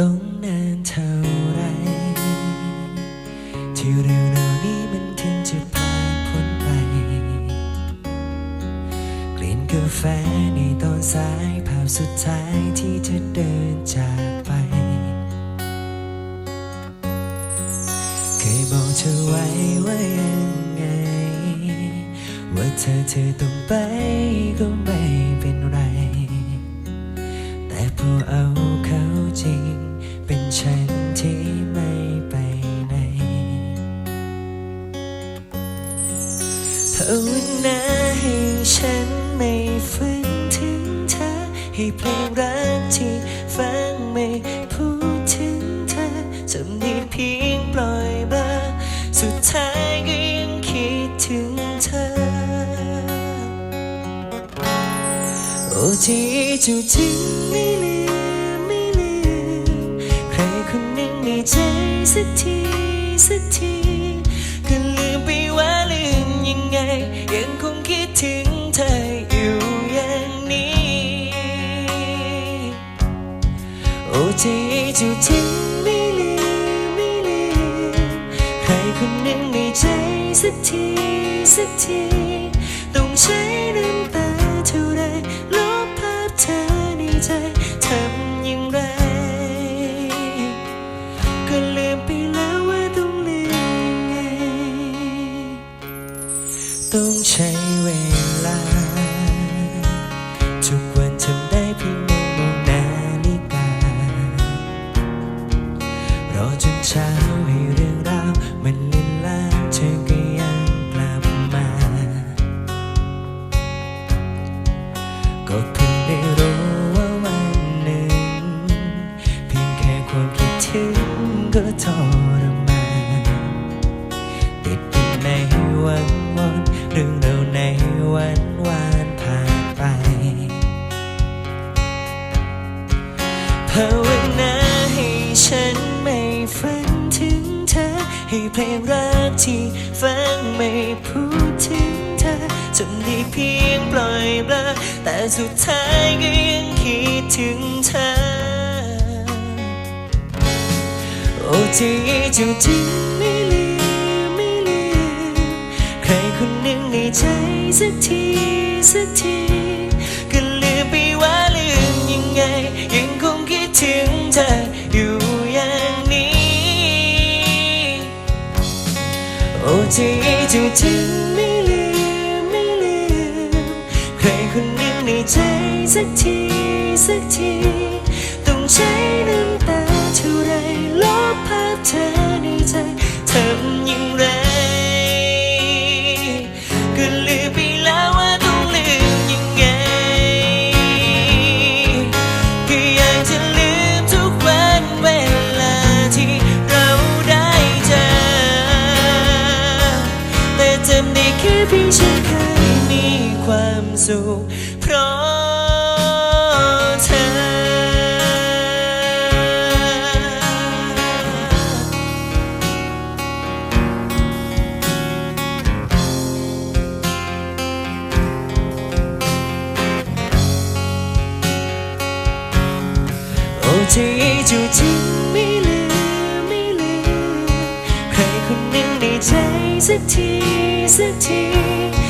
ต้องนานเท่าไร ที่เรื่องเหล่านี้มันถึงจะผ่านพ้นไป กลิ่นกาแฟในตอนสายภาพสุดท้ายที่เธอเดินจากไป เคยบอกเธอไว้ว่ายังไง ว่าเธอเธอต้องไปก็ไม่เป็นไร แต่พอเอาเข้า ภาวนาให้ฉันไม่ฝันถึงเธอ ให้เพลงรักที่ฟังไม่พูดถึงเธอจะมีเพียงปล่อยเบลอสุดท้ายก็ยังคิดถึงเธอ โอ้ที่จูจริงไม่ลืมไม่ลืมใครคนหนึ่งในใจสักทีสักทีก็ลื ยังไง ยังคงคิดถึงเธออยู่อย่างนี้ โอ้ที่จูจริงไม่ลืมไม่ลืมใครคนหนึ่งในใจสักทีสักที ต้องใช้น้ำตาเท่าไรลบภาพเธอในใจ ต้องใช้เวลา ทุกวันทำได้เพียงมองนาฬิการอจนเช้าให้เรื่องราวมันลืนลางเธอก็ยังกลับมา ก็เพิ่งได้รู้ว่าวันหนึ่ง เพียงแค่ความคิดถึงก็ทร ภาวนาให้ฉันไม่ฝันถึงเธอ ให้เพลงรักที่ฟังไม่พูดถึงเธอจนได้เพียงปล่อยเบลอแต่สุดท้ายก็ยังคิดถึงเธอ โอ้ที่จริงๆไม่ลืมไม่ลืมใครคนหนึ่งในใจสักทีสักที ที่จริงๆไม่ลืมไม่ลืมใครคนหนึ่งในใจสักทีสักทีต้องใช้น้ำ แค่เพียงฉันเคยมีความสุขเพราะเธอ โอ้ที่จูจริงไม่ลืมไม่ลืมใครคนหนึ่งในใจ สักทีสักที